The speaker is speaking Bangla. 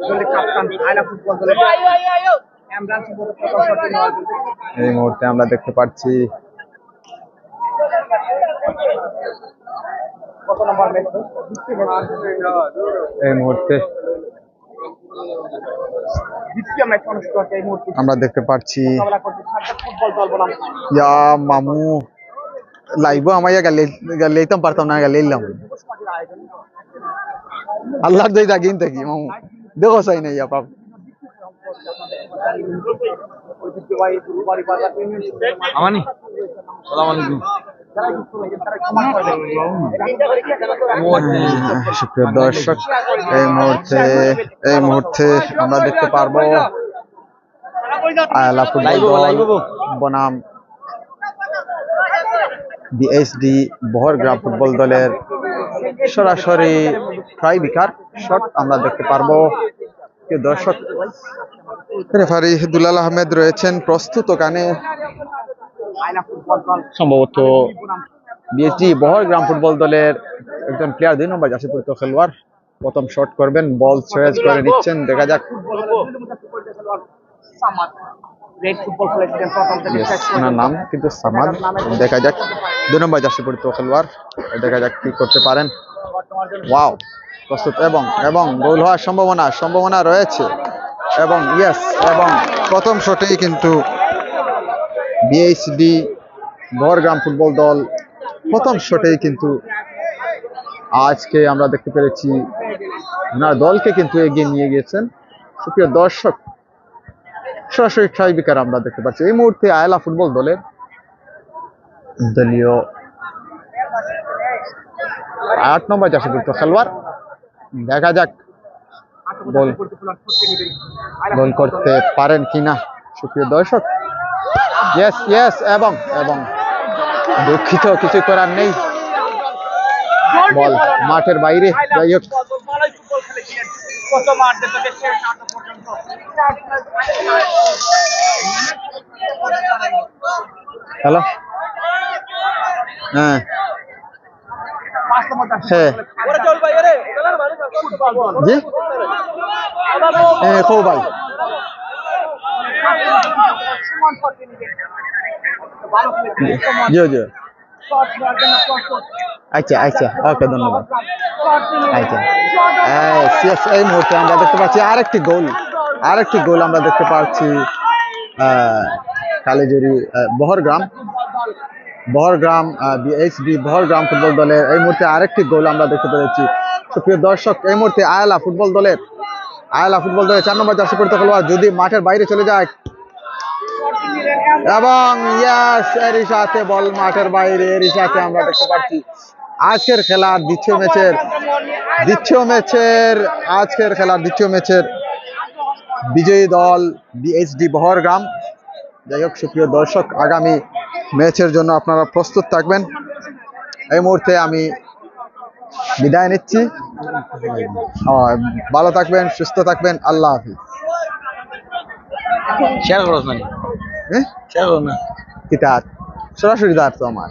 দলের কাপ্তান ফুটবল দলের এই মুহূর্তে আমরা দেখতে পাচ্ছি কত নম্বর ম্যাচ এই মুহূর্তে আমরা দেখতে পাচ্ছি ইয়া মামু। লাইব আমায় গালে পারতাম না গালে আল্লাহর দই দাগিন থাকি মামু? দেখো চাই নাই আমানি সালাম আলাইকুম সুপ্রিয় দর্শক এই মুহূর্তে এই মুহূর্তে আমরা দেখতে পারব আয়ালা ফুটবল বনাম বিএসডি বহরগ্রাম ফুটবল দলের সরাসরি ট্রাই বিকার শট আমরা দেখতে পারব। দর্শক রেফারি দুলাল আহমেদ রয়েছেন প্রস্তুত দল সম্ভবত বিএসডি বহরগ্রাম ফুটবল দলের একজন প্লেয়ার দুই নম্বর জাসিপুরিত খেলোয়াড়। প্রথম শট করবেন বল ছয়েজ করে নিচ্ছেন দেখা যাক। নাম কিন্তু সামাদ। দেখা যাক। দুই নম্বর জাসিপুরিত খেলোয়াড়। দেখা যাক কি করতে পারেন। ওয়াও প্রস্তুত। এবং এবং গোল হওয়ার সম্ভাবনা সম্ভাবনা রয়েছে। এবং ইয়েস এবং প্রথম শটেই কিন্তু বিএইচডি বহরগ্রাম ফুটবল দল প্রথম শটেই কিন্তু আজকে আমরা দেখতে পেরেছি ওনার দলকে কিন্তু এগিয়ে নিয়ে গিয়েছেন সুপ্রিয় দর্শক, সরাসরি ট্রাই বিকার আমরা দেখতে পাচ্ছি। এই মুহূর্তে আয়লা ফুটবল দলের দলীয় আট নম্বর চাষযুক্ত খেলোয়াড়। দেখা যাক বল গোল করতে পারেন কিনা, সুপ্রিয় দর্শক। ইয়েস ইয়েস এবং এবং দুঃখিত কিছু করার নেই। বল মাঠের বাইরে, যাই হোক। হ্যালো হ্যাঁ। হ্যাঁ ভাই আচ্ছা আচ্ছা। ওকে ধন্যবাদ। আচ্ছা। আমরা দেখতে পাচ্ছি আরেকটি গোল। আরেকটি গোল আমরা দেখতে পাচ্ছি আহ, কালিজুরি আহ, বহরগ্রাম। বহরগ্রাম বিএইচডি বহরগ্রাম ফুটবল দলের এই মুহূর্তে আরেকটি গোল আমরা দেখতে পেরেছি। সুপ্রিয় দর্শক, এই মুহূর্তে আয়লা ফুটবল দলের আয়লা ফুটবল দলের চার নম্বর চারশো করতে খেলোয়াড় যদি মাঠের বাইরে চলে যায় এবং ইয়াস এরই সাথে বল মাঠের বাইরে, এরই সাথে আমরা দেখতে পাচ্ছি। আজকের খেলার দ্বিতীয় ম্যাচের দ্বিতীয় ম্যাচের আজকের খেলার দ্বিতীয় ম্যাচের বিজয়ী দল বিএইচডি বহরগ্রাম। যাই হোক, সুপ্রিয় দর্শক, আগামী ম্যাচের জন্য আপনারা প্রস্তুত থাকবেন। এই মুহূর্তে আমি বিদায় নিচ্ছি। ভালো থাকবেন সুস্থ থাকবেন। আল্লাহ হাফিজ। শেয়ার করো না শেয়ার করো না। কিতাব। সরাসরি দাঁড়তো আমার।